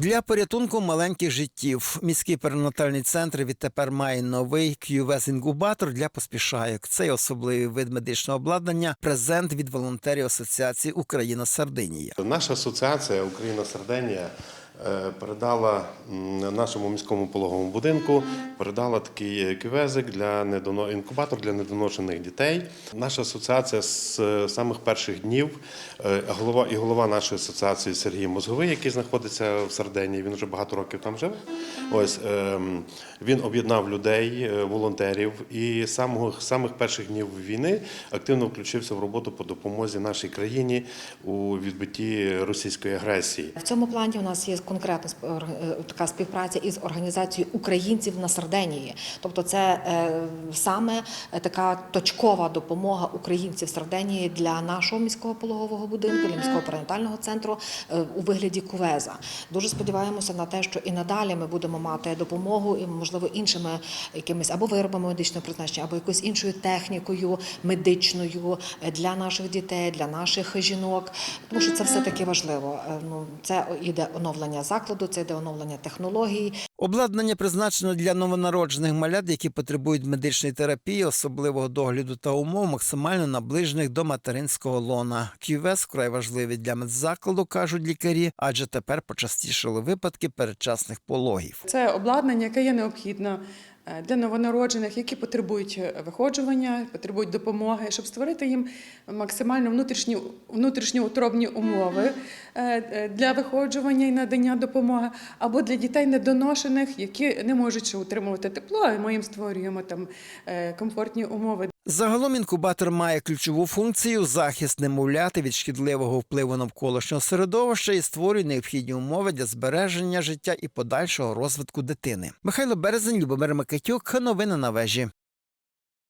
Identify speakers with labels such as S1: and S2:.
S1: Для порятунку маленьких життів міський перинатальний центр відтепер має новий QVS-інкубатор для поспішайок. Цей особливий вид медичного обладнання презент від волонтерів Асоціації Україна Сардинія.
S2: Наша асоціація Україна Сарденія е, передала нашому міському пологовому будинку передала такий кювезик для недоно... інкубатор для недоношених дітей. Наша асоціація з е, самих перших днів е, голова і голова нашої асоціації Сергій Мозговий, який знаходиться в Сарденії. Він вже багато років там живе. Ось ем, він об'єднав людей, е, волонтерів, і з з самих перших днів війни активно включився в роботу по допомозі нашій країні у відбитті російської агресії.
S3: В цьому плані у нас є конкретна сп- е, така співпраця із організацією українців на Сарденії. Тобто, це е, саме е, така точкова допомога українців Сарденії для нашого міського пологового будинку, для міського перинатального центру у вигляді кувеза. Дуже сподіваємося на те, що і надалі ми будемо мати допомогу і можливо іншими якимись або виробами медичного призначення, або якоюсь іншою технікою медичною для наших дітей, для наших жінок. Тому що це все таки важливо. Ну це іде оновлення закладу, це йде оновлення технологій.
S1: Обладнання призначено для новонароджених малят, які потребують медичної терапії, особливого догляду та умов, максимально наближених до материнського лона. Кювес вкрай важливий для медзакладу, кажуть лікарі, адже тепер почастішали випадки передчасних пологів.
S4: Це обладнання, яке є необхідне е, для новонароджених, які потребують е, виходжування, потребують допомоги, щоб створити їм максимально внутрішні внутрішньоутробні умови е, е, для виходжування і надання допомоги, або для дітей недоношених, які не можуть ще утримувати тепло, і ми їм створюємо там е, комфортні умови
S1: Загалом інкубатор має ключову функцію захист немовляти від шкідливого впливу навколишнього середовища і створює необхідні умови для збереження життя і подальшого розвитку дитини. Михайло Березень, Любомир Микитюк. Новини на вежі.